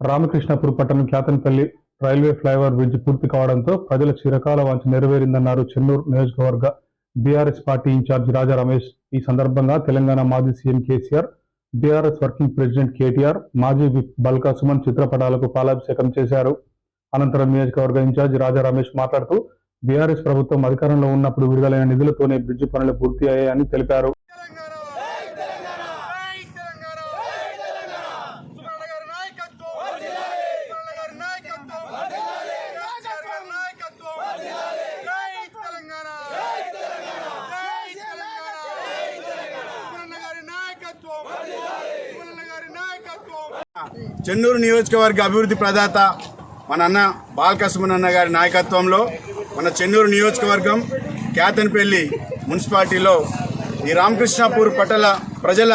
రామకృష్ణాపూర్ పట్టణం Kyathanpalli railway flyover bridge పూర్తి కావడంతో ప్రజల చిరకాల వాంఛ నెరవేరిందన్నారు చెన్నూరు నియోజకవర్గ BRS party in charge Raja Ramesh. ఈ సందర్భంగా తెలంగాణ మాజీ CM KCR BRS working president KTR మాజీ విప్ బల్కా సుమన్ చిత్రపటాలకు పాలాభిషేకం చేశారు. అనంతరం నియోజకవర్గ ఇన్ఛార్జ్ రాజా రమేష్ మాట్లాడుతూ బీఆర్ఎస్ ప్రభుత్వం అధికారంలో ఉన్నప్పుడు విడుదలైన నిధులతోనే బ్రిడ్జి పనులు పూర్తి అయ్యాయని తెలిపారు తెలంగాణ జై తెలంగాణ జై తెలంగాణ సుమన్న గారి నాయకత్వం వర్ధిల్లాలి సుమన్న గారి నాయకత్వం వర్ధిల్లాలి కేసీఆర్ గారి నాయకత్వం వర్ధిల్లాలి జై తెలంగాణ జై తెలంగాణ జై తెలంగాణ జై తెలంగాణ సుమన్న గారి నాయకత్వం వర్ధిల్లాలి సుమన్న గారి నాయకత్వం చెన్నూరు నియోజకవర్గ అభివృద్ధి ప్రదాత మన అన్న బాలకృష్ణ అన్న గారి నాయకత్వంలో మన చెన్నూరు నియోజకవర్గం కేతన్పల్లి మున్సిపాలిటీలో ఈ రామకృష్ణాపూర్ పట్టల ప్రజల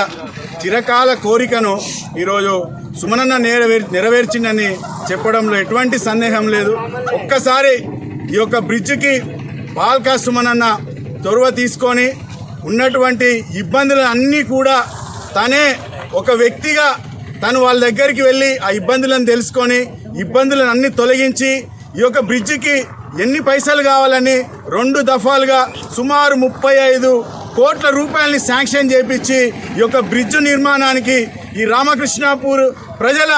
చిరకాల కోరికను ఈరోజు సుమనన్న నెరవేర్ నెరవేర్చిందని చెప్పడంలో ఎటువంటి సందేహం లేదు. ఒక్కసారి ఈ యొక్క బ్రిడ్జికి బాల్కా సుమనన్న చొరవ తీసుకొని ఉన్నటువంటి ఇబ్బందులు అన్నీ కూడా తనే ఒక వ్యక్తిగా తను వాళ్ళ దగ్గరికి వెళ్ళి ఆ ఇబ్బందులను తెలుసుకొని ఇబ్బందులను అన్ని తొలగించి ఈ యొక్క బ్రిడ్జికి ఎన్ని పైసలు కావాలని రెండు దఫాలుగా సుమారు ముప్పై ఐదు కోట్ల రూపాయలని శాంక్షన్ చేపించి ఈ యొక్క బ్రిడ్జ్ నిర్మాణానికి ఈ రామకృష్ణాపూర్ ప్రజల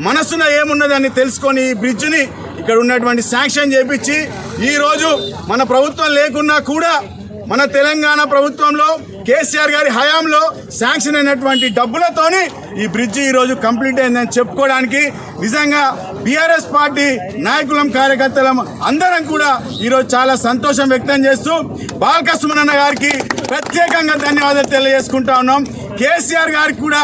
మనసున ఏమున్నదని తెలుసుకొని ఈ బ్రిడ్జిని ఇక్కడ ఉన్నటువంటి శాంక్షన్ చేపించి ఈరోజు మన ప్రభుత్వం లేకున్నా కూడా మన తెలంగాణ ప్రభుత్వంలో కేసీఆర్ గారి హయాంలో శాంక్షన్ అయినటువంటి డబ్బులతోని ఈ బ్రిడ్జి ఈరోజు కంప్లీట్ అయిందని చెప్పుకోవడానికి నిజంగా బీఆర్ఎస్ పార్టీ నాయకులం కార్యకర్తలం అందరం కూడా ఈరోజు చాలా సంతోషం వ్యక్తం చేస్తూ బాలకృష్ణన్న గారికి ప్రత్యేకంగా ధన్యవాదాలు తెలియజేసుకుంటా ఉన్నాం. కేసీఆర్ గారికి కూడా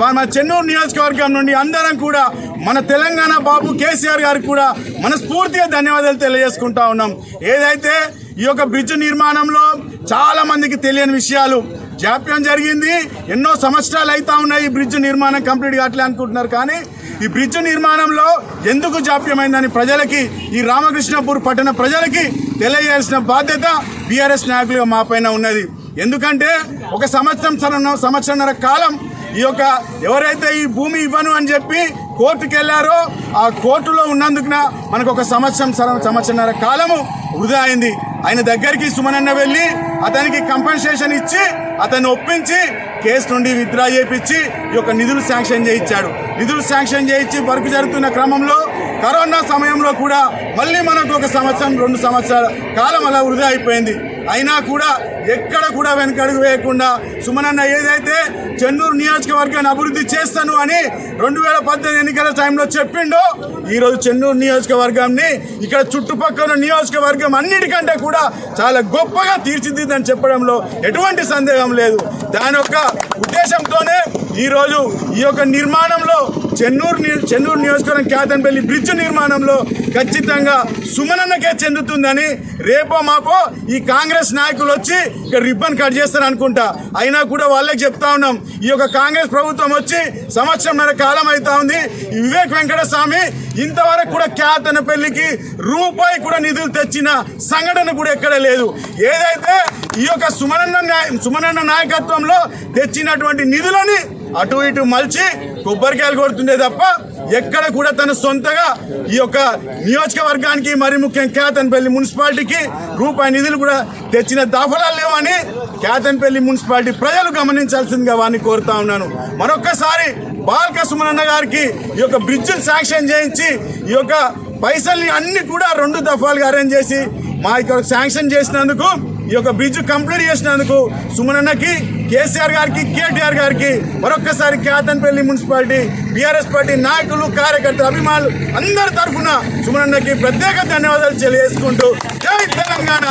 మన చెన్నూరు నియోజకవర్గం నుండి అందరం కూడా మన తెలంగాణ బాబు కేసీఆర్ గారికి కూడా మనస్ఫూర్తిగా ధన్యవాదాలు తెలియజేసుకుంటా ఉన్నాం. ఏదైతే ఈ యొక్క బ్రిడ్జ్ నిర్మాణంలో చాలా మందికి తెలియని విషయాలు. జాప్యం జరిగింది. ఎన్నో సంవత్సరాలు అవుతా ఉన్నాయి ఈ బ్రిడ్జ్ నిర్మాణం కంప్లీట్ కావట్లే అనుకుంటున్నారు. కానీ ఈ బ్రిడ్జ్ నిర్మాణంలో ఎందుకు జాప్యమైందని ప్రజలకి ఈ రామకృష్ణపూర్ పట్టణ ప్రజలకి తెలియజేయాల్సిన బాధ్యత బీఆర్ఎస్ నాయకులుగా మా పైన ఉన్నది. ఎందుకంటే ఒక సంవత్సరం సంవత్సరంన్నర కాలం ఈ యొక్క ఎవరైతే ఈ భూమి ఇవ్వను అని చెప్పి కోర్టుకు వెళ్ళారో ఆ కోర్టులో ఉన్నందుకున మనకు ఒక సంవత్సరం సర- సంవత్సరంన్నర కాలము వృధా అయింది. ఆయన దగ్గరికి సుమనన్న వెళ్ళి అతనికి కంపెన్సేషన్ ఇచ్చి అతన్ని ఒప్పించి కేసు నుండి విత్డ్రా చేయించి ఈ యొక్క నిధులు శాంక్షన్ చేయించాడు. నిధులు శాంక్షన్ చేయించి వర్క్ జరుగుతున్న క్రమంలో కరోనా సమయంలో కూడా మళ్ళీ మనకు ఒక సంవత్సరం రెండు సంవత్సరాల కాలం అలా వృధా అయిపోయింది. అయినా కూడా ఎక్కడ కూడా వెనకడుగు వేయకుండా సుమనన్న ఏదైతే చెన్నూరు నియోజకవర్గాన్ని అభివృద్ధి చేస్తాను అని రెండు వేల పద్దెనిమిది ఎన్నికల టైంలో చెప్పిండో ఈరోజు చెన్నూరు నియోజకవర్గాన్ని ఇక్కడ చుట్టుపక్కల నియోజకవర్గం అన్నిటికంటే కూడా చాలా గొప్పగా తీర్చిదిద్దని చెప్పడంలో ఎటువంటి సందేహం లేదు. దాని యొక్క ఉద్దేశంతోనే ఈరోజు ఈ యొక్క నిర్మాణంలో చెన్నూరు చెన్నూరు నియోజకవర్గం క్యాతన్పల్లి బ్రిడ్జ్ నిర్మాణంలో ఖచ్చితంగా సుమనన్నకే చెందుతుందని రేపో మాపో ఈ కాంగ్రెస్ నాయకులు వచ్చి ఇక్కడ రిబ్బన్ కట్ చేస్తారు అనుకుంటా అయినా కూడా వాళ్ళకి చెప్తా ఉన్నాం. ఈ యొక్క కాంగ్రెస్ ప్రభుత్వం వచ్చి సంవత్సరంన్నర కాలం అవుతా ఉంది. వివేక్ వెంకట స్వామి ఇంతవరకు కూడా క్యాతనపల్లికి రూపాయి కూడా నిధులు తెచ్చిన సంఘటన కూడా ఎక్కడ లేదు. ఏదైతే ఈ యొక్క సుమనన్న నాయ- సుమనన్న నాయకత్వంలో తెచ్చినటువంటి నిధులని అటు ఇటు మలిచి కొబ్బరికాయలు కొడుతుండే తప్ప ఎక్కడ కూడా తన సొంతగా ఈ యొక్క నియోజకవర్గానికి మరి ముఖ్యం కేతన్పల్లి మున్సిపాలిటీకి రూపాయి నిధులు కూడా తెచ్చిన దాఫలాలు లేవని కేతన్పల్లి మున్సిపాలిటీ ప్రజలు గమనించాల్సిందిగా వారిని కోరుతా ఉన్నాను. మరొక్కసారి బాలక సుమనన్న గారికి ఈ యొక్క బ్రిడ్జ్ శాంక్షన్ చేయించి ఈ యొక్క పైసల్ని అన్ని కూడా రెండు దఫాలుగా అరేంజ్ చేసి మా ఇక్కడ శాంక్షన్ చేసినందుకు ఈ యొక్క బ్రిడ్జ్ కంప్లీట్ చేసినందుకు సుమనన్నకి కేసీఆర్ గారికి కేటీఆర్ గారికి మరొక్కసారి కేతన్పల్లి మున్సిపాలిటీ బీఆర్ఎస్ పార్టీ నాయకులు కార్యకర్తలు అభిమానులు అందరి తరఫున సుమనన్నకి ప్రత్యేక ధన్యవాదాలు తెలియజేసుకుంటూ జై తెలంగాణ.